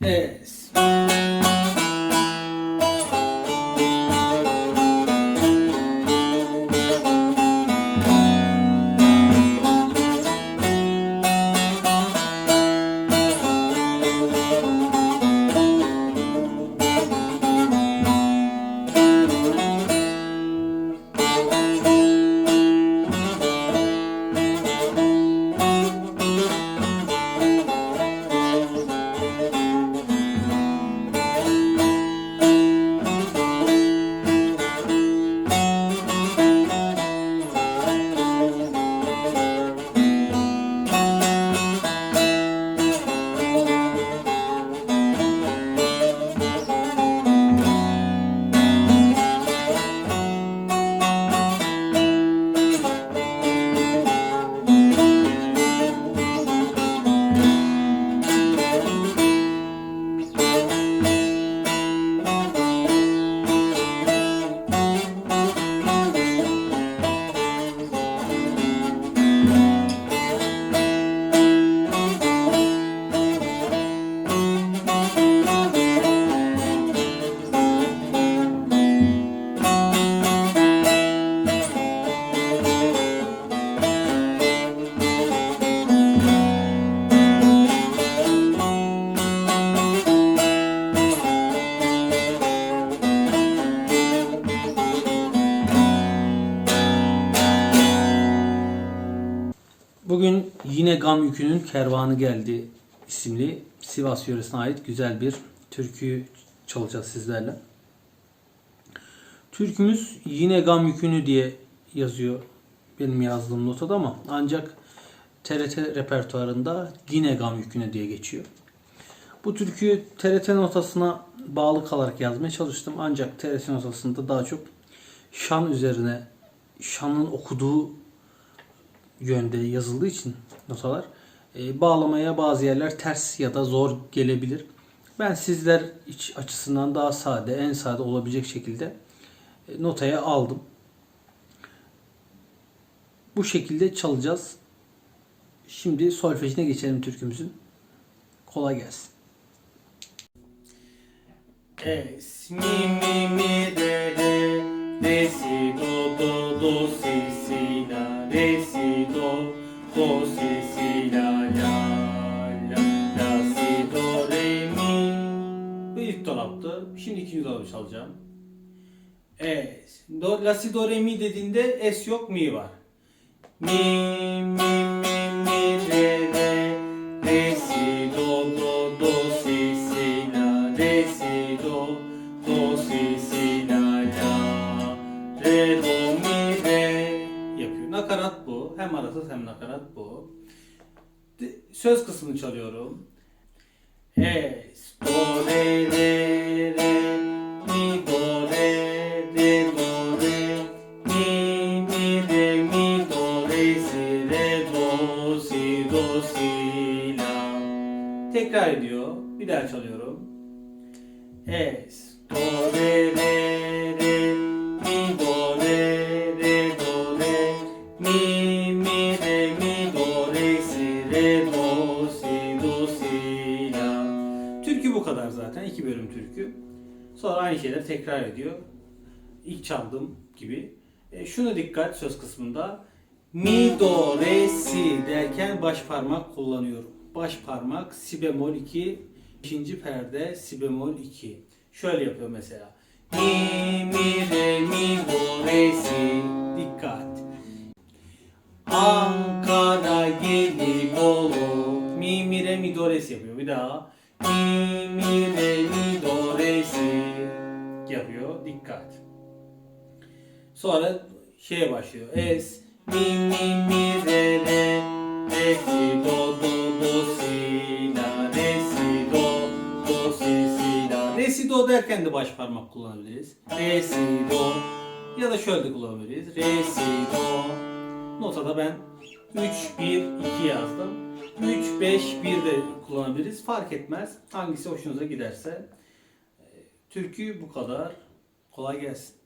Es. Bugün yine Gam Yükü'nün Kervanı Geldi isimli Sivas yöresine ait güzel bir türkü çalacağız sizlerle. Türkümüz yine Gam Yükünü diye yazıyor benim yazdığım notada ama ancak TRT repertuarında yine Gam Yükünü diye geçiyor. Bu türküyü TRT notasına bağlı kalarak yazmaya çalıştım ancak TRT notasında daha çok şan üzerine şanın okuduğu yönde yazıldığı için notalar e, bağlamaya bazı yerler ters ya da zor gelebilir. Ben sizler iç açısından daha sade, en sade olabilecek şekilde e, notaya aldım. Bu şekilde çalacağız. Şimdi solfejine geçelim türkümüzün. Kolay gelsin. Es, mi, mi, mi, re, re, re, si, Şimdi ikinci dolabı çalacağım. Es, do, la, si, do, re, mi dediğinde es yok, mi var. Mi, mi, mi, mi, re, re, re, si, do, do, do, si, si, la, re, si, do, do, si, si, la, la, re, do, mi, re yapıyor. Nakarat bu. Hem arasız hem nakarat bu. Söz kısmını çalıyorum. Es, do, re, re, re, mi, do, re, do, re, mi, mi, re, mi, do, re, si, re, do, si, do, si, la. Tekrar ediyor. Bir daha çalıyorum. Es, do, re, re, Sonra aynı şeyleri tekrar ediyor. İlk çaldığım gibi. E, şuna dikkat söz kısmında. Mi, do, re, si derken baş parmak kullanıyorum. Baş parmak si bemol 2, ikinci perde si bemol 2. Şöyle yapıyor mesela. Mi, mi, re, mi, do, re, si. Dikkat. Ankara Gelibolu Mi mi re mi do re si yapıyor bir daha Mi mi re mi yapıyor dikkat Sonra şeye başlıyor Es mi mi mi re re re si do do do si la re si do do si si la re si do derken de baş parmak kullanabiliriz re si do ya da şöyle de kullanabiliriz re si do Notada ben 3, 1, 2 yazdım. 3, 5, 1 de kullanabiliriz. Fark etmez. Hangisi hoşunuza giderse. Türkü bu kadar. Kolay gelsin.